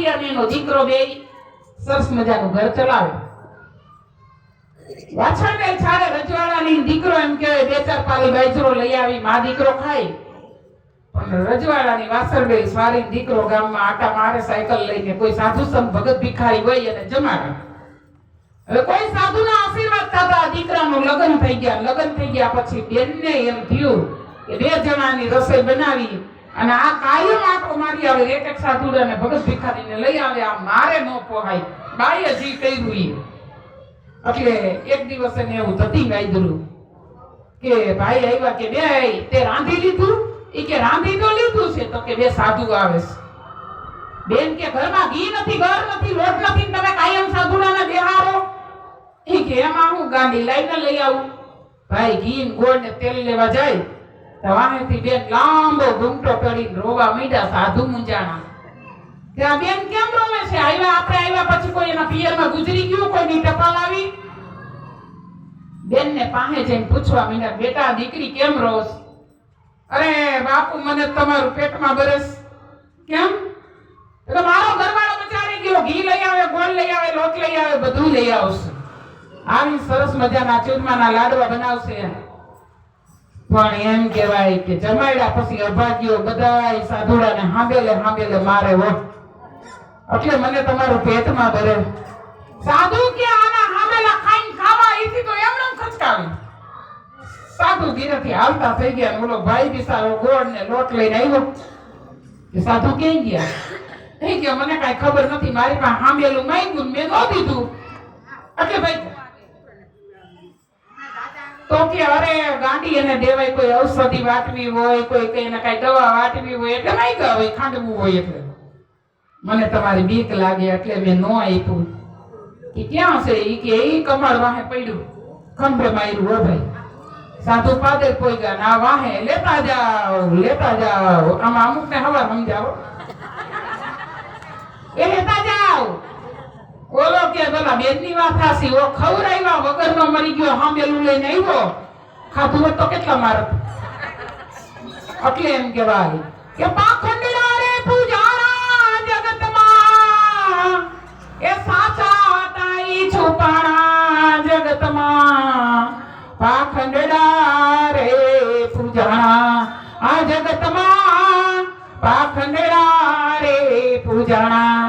પારકી અને એનો દીકરો બે સરસ મજાનું ઘર ચલાવે. વાછરને છારે રજવાડાની દીકરો એમ કહેવાય, બે ચાર પાલી બાજરો લઈ આવી, માં દીકરો ખાય. પણ રજવાડાની વાસરડે સ્વારી દીકરો ગામમાં આટા મારે સાયકલ લઈને કોઈ સાધુ સંત ભગત ભિખારી હોય અને જમાડે. હવે કોઈ સાધુના આશીર્વાદ થતા દીકરાનું લગ્ન થઈ ગયા, લગ્ન થઈ ગયા પછી બેનને એમ થયું કે બે જણાની રસોઈ બનાવી અને આ કાયમ આટો મારી આવે, એક એક સાધુડાને ભગત ભિખારીને લઈ આવે, આ મારે ન પોહાય. બાઈએ જી કર્યું એ એટલે એક દિવસ એને એવું થતી ગાયદરું કે ભાઈ આવ્યા કે બે તે રાંધી લીધું? એ કે રાંધી તો લીધું છે, તો કે બે સાધુ આવે છે. બેન કે ઘરમાં ઘી નથી, ઘર નથી, લોટ નથી, ને તમે કાયમ સાધુડાને બેહારો એ કે એમાં હું ગાંધી લઈને લઈ આવું. ભાઈ ઘી ને ગોળ ને તેલ લેવા જાય તો વાહેથી બેન લાંબો ઘૂમટો પડીને રોવા મીઠા સાધુ મુંજાણા. ત્યાં બેન કેમ રોવે છે? આવ્યા, આપણે આવ્યા પછી કોઈ એના પિયરમાં ગુજરી ગયું, કોઈની ટપાલ આવી? બેનને પાસે જઈને પૂછવા મીઠા બેટા, દીકરી કેમ રોસ અરે, બાપુ, મને તમારું પેટમાં બરસ. કેમ? એટલે મારો ઘરવાળો બચારી ગયો. ઘી લઈ આવે, ગોળ લઈ આવે, લોટ લઈ આવે, બધું લઈ આવશે. આવી સરસ મજાના ચૂરમાના લાડવા બનાવશે. પણ એમ કહેવાય કે જમાડ્યા પછી અભાગ્યો બધાય સાધુડાને હાંબેલે હાંબેલે મારે હો. એટલે મને તમારું પેટમાં ભરે. સાધુ કે આના હાંબેલા ખાઈને ખાવા એથી તો એમને એમ ખચકાવે. સાધુ ધીરેથી હાલતા થઈ ગયા બોલો ભાઈ બિચારો ગોળ ને લોટ લઈને આવ્યો. કે સાધુ ક્યાં ગયા? થઈ ગયો મને કાંઈ ખબર નથી, મારી પાસે હાંબેલું માંગ્યું મેં ન દીધું. એટલે ભાઈ કે અરે ગાંડી એને દેવાય કોઈ ઔષધિ વાટવી હોય, કોઈ કઈ કઈ દવા વાટવી હોય એટલે નહીં કહે ખાંડવું હોય એટલે. મને તમારી બીક લાગે એટલે મેં ન આપ્યું. કે ક્યાં છે? એ કે એ કમળ વાહે પડ્યું. ખંભે માર્યું, હો ભાઈ. સાધુ પાદર કોઈ ગયા ના વાહે, લેતા જાઓ લેતા જાઓ. આમાં અમુક ને હવા સમજાવો. એ લેતા જાઓ. ઓલો કે ભલા બેનની વાત થાસી ઓ ખવરાવ્યા વગરનો મરી ગયો હાંબેલું લઈને આવ્યો ખાધું હોત તો કેટલા મારત એટલે એમ કહેવાય કે પાખંડડા રે પૂજારા જગતમાં એ સાચા હતા ઈ છુપાણા જગતમાં પાખંડડા રે પૂજાણા આ જગતમાં પાખંડડા રે પૂજાણા